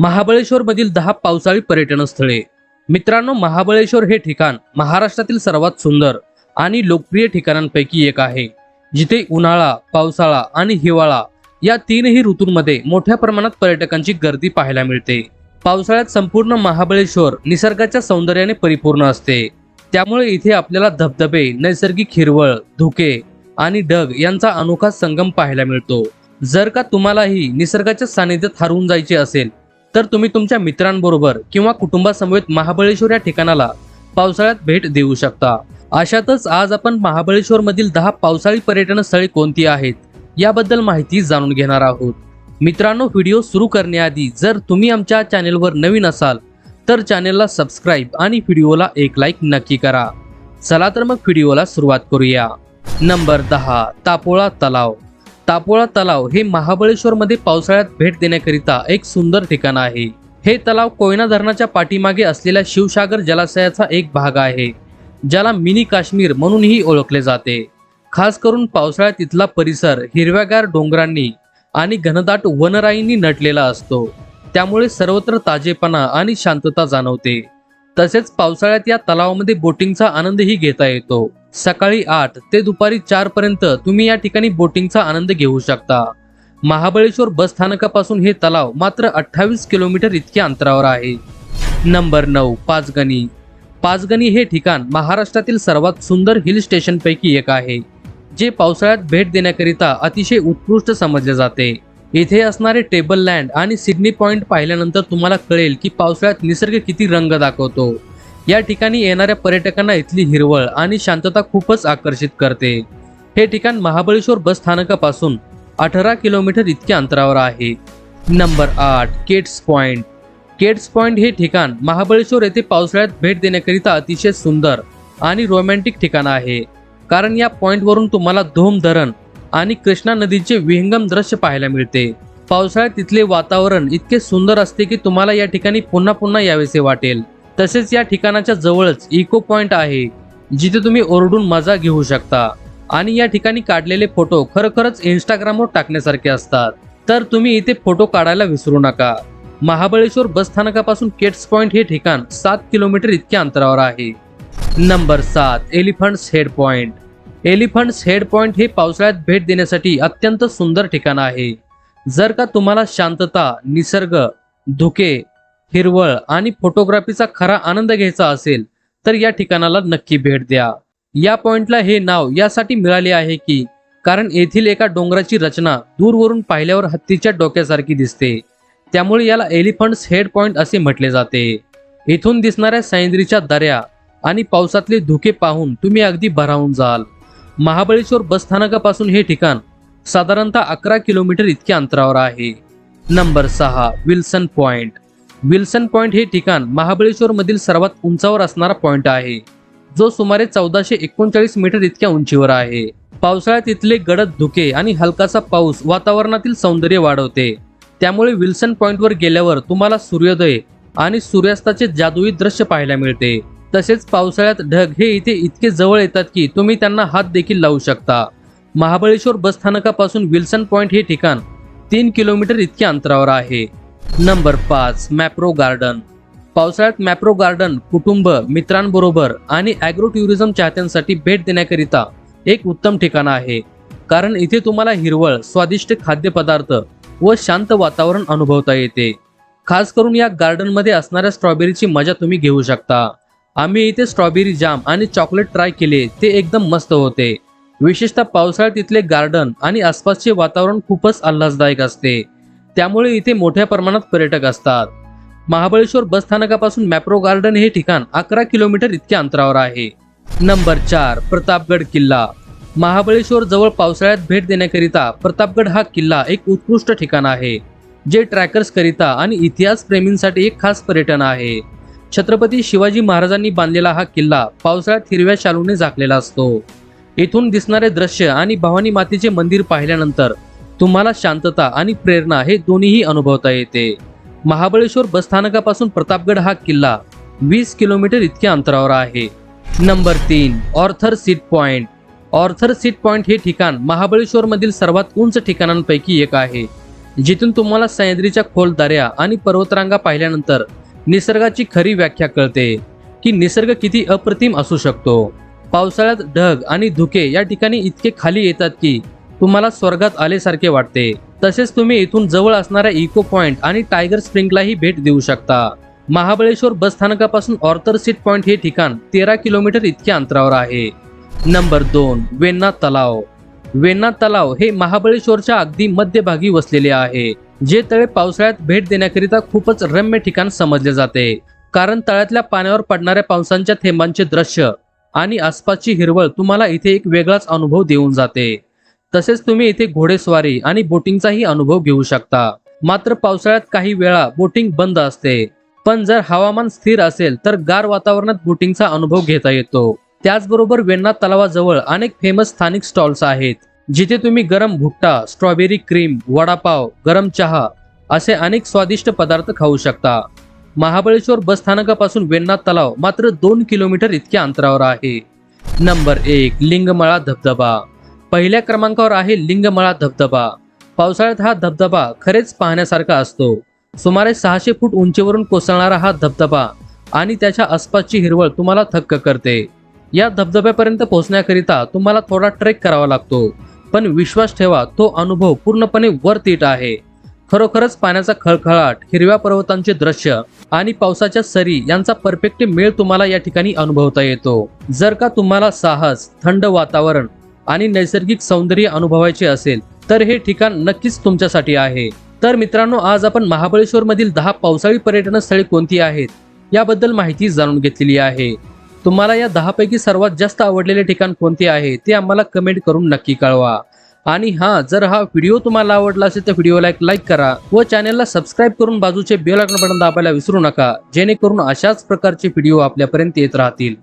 महाबळेश्वर मधील दहा पावसाळी पर्यटन स्थळे. मित्रांनो महाबळेश्वर हे ठिकाण महाराष्ट्रातील सर्वात सुंदर आणि लोकप्रिय ठिकाणांपैकी एक आहे. जिथे उन्हाळा पावसाळा आणि हिवाळा या तीनही ऋतूंमध्ये मोठ्या प्रमाणात पर्यटकांची गर्दी पाहायला मिळते. पावसाळ्यात संपूर्ण महाबळेश्वर निसर्गाच्या सौंदर्याने परिपूर्ण असते. त्यामुळे इथे आपल्याला धबधबे नैसर्गिक हिरवळ धुके आणि ढग यांचा अनोखा संगम पाहायला मिळतो. जर का तुम्हालाही निसर्गाच्या सानिध्यात हरवून जायचे असेल तर तुम्ही तुमच्या मित्रांबरोबर किंवा कुटुंबासमवेत महाबळेश्वर या ठिकाणाला पावसाळ्यात भेट देऊ शकता. अशातच आज आपण महाबळेश्वर मधील दहा पावसाळी पर्यटन स्थळे कोणती आहेत याबद्दल माहिती जाणून घेणार आहोत. मित्रांनो व्हिडिओ सुरू करण्याआधी जर तुम्ही आमच्या चॅनेलवर नवीन असाल तर चॅनेलला सबस्क्राईब आणि व्हिडिओला एक लाईक नक्की करा. चला तर मग व्हिडिओला सुरुवात करूया. नंबर दहा तापोळा तलाव. तापोळा तलाव हे महाबळेश्वरमध्ये पावसाळ्यात भेट देण्याकरिता एक सुंदर ठिकाण आहे. हे तलाव कोयना धरणाच्या पाठीमागे असलेल्या शिवसागर जलाशयाचा एक भाग आहे ज्याला मिनी काश्मीर म्हणूनही ओळखले जाते. खास करून पावसाळ्यात इथला परिसर हिरव्यागार डोंगरांनी आणि घनदाट वनराईंनी नटलेला असतो. त्यामुळे सर्वत्र ताजेपणा आणि शांतता जाणवते. तसेच पावसाळ्यात या तलावामध्ये बोटिंगचा आनंदही घेता येतो. सकाळी आठ ते दुपारी चार पर्यंत तुम्ही या ठिकाणी बोटिंगचा आनंद घेऊ शकता. महाबळेश्वर बस स्थानकापासून हे तलाव मात्र अठ्ठावीस किलोमीटर इतक्या अंतरावर आहे. नंबर नऊ पाचगणी. पाचगणी हे ठिकाण महाराष्ट्रातील सर्वात सुंदर हिल स्टेशनपैकी एक आहे जे पावसाळ्यात भेट देण्याकरिता अतिशय उत्कृष्ट समजले जाते. इथे असणारे टेबल लँड आणि सिडनी पॉइंट पाहिल्यानंतर तुम्हाला कळेल की पावसाळ्यात निसर्ग किती रंग दाखवतो. या ठिकाणी येणाऱ्या पर्यटकांना इथली हिरवळ आणि शांतता खूपच आकर्षित करते. हे ठिकाण महाबळेश्वर बस स्थानकापासून अठरा किलोमीटर इतक्या अंतरावर आहे. नंबर आठ केट्स पॉइंट. केट्स पॉइंट हे ठिकाण महाबळेश्वर येथे पावसाळ्यात भेट देण्याकरिता अतिशय सुंदर आणि रोमॅन्टिक ठिकाण आहे. कारण या पॉइंटवरून तुम्हाला धोम धरण आणि कृष्णा नदीचे विहंगम दृश्य पाहायला मिळते. पावसाळ्यात तिथले वातावरण इतके सुंदर असते की तुम्हाला या ठिकाणी पुन्हा पुन्हा यावेसे वाटेल. तसेच या ठिकाणाच्या जवळच इको पॉइंट आहे जिथे तुम्ही ओरडून मजा घेऊ शकता. आणि या ठिकाणी काढलेले फोटो खरोखरच इंस्टाग्रामवर टाकण्यासारखे असतात. तर तुम्ही इथे फोटो काढायला विसरू नका. महाबळेश्वर बस स्थानकापासून केट्स पॉइंट हे ठिकाण सात किलोमीटर इतक्या अंतरावर आहे. नंबर सात elephant's head point elephant's head point हे पावसाळ्यात भेट देण्यासाठी अत्यंत सुंदर ठिकाण आहे. जर का तुम्हाला शांतता निसर्ग धुके हिरवळ आणि फोटोग्राफीचा खरा आनंद घ्यायचा असेल तर या ठिकाणाला नक्की भेट द्या. या पॉइंटला हे नाव यासाठी मिळाले आहे की कारण येथील एका डोंगराची रचना दूरवरून पाहिल्यावर हत्तीच्या डोक्यासारखी दिसते. त्यामुळे याला एलिफंट्स हेड पॉइंट असे म्हटले जाते. इथून दिसणाऱ्या सह्याद्रीच्या दऱ्या आणि पावसातले धुके पाहून तुम्ही अगदी भरावून जाल. महाबळेश्वर बस स्थानकापासून हे ठिकाण साधारणतः अकरा किलोमीटर इतक्या अंतरावर आहे. नंबर सहा विल्सन पॉइंट. विल्सन पॉइंट हे ठिकाण महाबळेश्वर मधील सर्वात उंचावर असणारा पॉइंट आहे. जो सुमारे चौदाशे एकोणचाळीस मीटर इतक्या उंचीवर आहे. पावसाळ्यात इथले गडद धुके आणि हलकासा पाऊस वातावरणातील सौंदर्य वाढवते. त्यामुळे विल्सन पॉइंटवर गेल्यावर तुम्हाला सूर्योदय आणि सूर्यास्ताचे जादुई दृश्य पाहायला मिळते. तसेच पावसाळ्यात ढग हे इथे इतके जवळ येतात की तुम्ही त्यांना हात देखील लावू शकता. महाबळेश्वर बसस्थानकापासून विल्सन पॉइंट हे ठिकाण तीन किलोमीटर इतक्या अंतरावर आहे. नंबर पाच मॅप्रो गार्डन. पावसाळ्यात मॅप्रो गार्डन कुटुंब मित्रांबरोबर आणि ॲग्रो टुरिझम चाहत्यांसाठी भेट देण्याकरिता एक उत्तम ठिकाण आहे. कारण इथे तुम्हाला हिरवळ स्वादिष्ट खाद्यपदार्थ व शांत वातावरण अनुभवता येते. खास करून या गार्डनमध्ये असणाऱ्या स्ट्रॉबेरीची मजा तुम्ही घेऊ शकता. आम्ही इथे स्ट्रॉबेरी जाम आणि चॉकलेट ट्राय केले ते एकदम मस्त होते. विशेषतः पावसाळ्यात इथले गार्डन आणि आसपासचे वातावरण खूपच आल्हाददायक असते. त्यामुळे इथे मोठ्या प्रमाणात पर्यटक असतात. महाबळेश्वर बस स्थानकापासून मॅप्रो गार्डन हे ठिकाण अकरा किलोमीटर इतक्या अंतरावर आहे. नंबर चार प्रतापगड किल्ला. महाबळेश्वर जवळ पावसाळ्यात भेट देण्याकरिता प्रतापगड हा किल्ला एक उत्कृष्ट ठिकाण आहे जे ट्रॅकर्स करिता आणि इतिहास प्रेमींसाठी एक खास पर्यटन आहे. छत्रपती शिवाजी महाराजांनी बांधलेला हा किल्ला पावसाळ्यात हिरव्या शालूने झाकलेला असतो. इथून दिसणारे दृश्य आणि भवानी मातेचे मंदिर पाहिल्यानंतर तुम्हाला शांतता आणि प्रेरणा हे दोन्हीही अनुभवता येते. महाबळेश्वर बसस्थानकापासून प्रतापगड हा किल्ला वीस किलोमीटर इतक्या अंतरावर आहे. नंबर तीन Arthur seat point. Arthur seat point हे ठिकाण महाबळेश्वर मधील सर्वात उंच ठिकाणांपैकी एक आहे. जिथून तुम्हाला सह्याद्रीच्या खोल दऱ्या आणि पर्वतरांगा पाहिल्यानंतर निसर्गाची खरी व्याख्या कळते की निसर्ग किती अप्रतिम असू शकतो. पावसाळ्यात ढग आणि धुके या ठिकाणी इतके खाली येतात की तुम्हाला स्वर्गात आल्यासारखे वाटते. तसेच तुम्ही इथून जवळ असणाऱ्या इको पॉइंट आणि टायगर स्प्रिंगलाही भेट देऊ शकता. महाबळेश्वर बस स्थानकापासून ऑर्थर सीट पॉइंट हे ठिकाण तेरा किलोमीटर इतक्या अंतरावर आहे. नंबर दोन वेण्णा तलाव. वेण्णा तलाव हे महाबळेश्वरच्या अगदी मध्यभागी वसलेले आहे जे तळे पावसाळ्यात भेट देण्याकरिता खूपच रम्य ठिकाण समजले जाते कारण तळ्यातल्या पाण्यावर पडणाऱ्या पावसांच्या थेंबांचे दृश्य आणि आसपासची हिरवळ तुम्हाला इथे एक वेगळाच अनुभव देऊन जाते. तसेच तुम्ही इथे घोडेस्वारी आणि बोटिंगचाही अनुभव घेऊ शकता. मात्र पावसाळ्यात काही वेळा बोटिंग बंद असते. पण जर हवामान स्थिर असेल तर गार वातावरणात बोटिंगचा अनुभव घेता येतो. त्याचबरोबर वेण्णा तलावाजवळ अनेक फेमस स्थानिक स्टॉल्स आहेत. जिथे तुम्ही गरम भुट्टा स्ट्रॉबेरी क्रीम वडापाव गरम चहा असे अनेक स्वादिष्ट पदार्थ खाऊ शकता. महाबळेश्वर बस स्थानकापासून वेण्णा तलाव मात्र दोन किलोमीटर इतक्या अंतरावर आहे. नंबर एक लिंगमळा धबधबा. पहिल्या क्रमांकावर आहे लिंगमळा धबधबा. पावसाळ्यात हा धबधबा खरेच पाहण्यासारखा असतो. सुमारे सहाशे फूट उंचीवरून कोसळणारा हा धबधबा आणि त्याच्या आसपासची हिरवळ तुम्हाला थक्क करते. या धबधब्यापर्यंत पोहोचण्याकरिता तुम्हाला थोडा ट्रेक करावा लागतो पण विश्वास ठेवा तो अनुभव पूर्णपणे वरतीट आहे. खरोखरच पाण्याचा खळखळाट हिरव्या पर्वतांचे दृश्य आणि पावसाच्या सरी यांचा परफेक्ट मेळ तुम्हाला या ठिकाणी अनुभवता येतो. जर का तुम्हाला साहस थंड वातावरण आणि नैसर्गिक सौंदर्य अनुभवायचे असेल तर हे ठिकाण नक्कीच तुमच्यासाठी आहे. तर मित्रांनो आज आपण महाबळेश्वर मधील दहा पावसाळी पर्यटन स्थळे कोणती आहेत याबद्दल माहिती जाणून घेतलेली आहे. तुम्हाला या दहा पैकी सर्वात जास्त आवडलेले ठिकाण कोणते आहे ते आम्हाला कमेंट करून नक्की कळवा. आणि हा जर हा व्हिडिओ तुम्हाला आवडला असेल तर व्हिडिओला एक लाईक करा व चॅनलला सबस्क्राईब करून बाजूचे बेल आयकॉन बटन दाबायला विसरू नका जेणेकरून अशाच प्रकारचे व्हिडिओ आपल्यापर्यंत येत राहतील.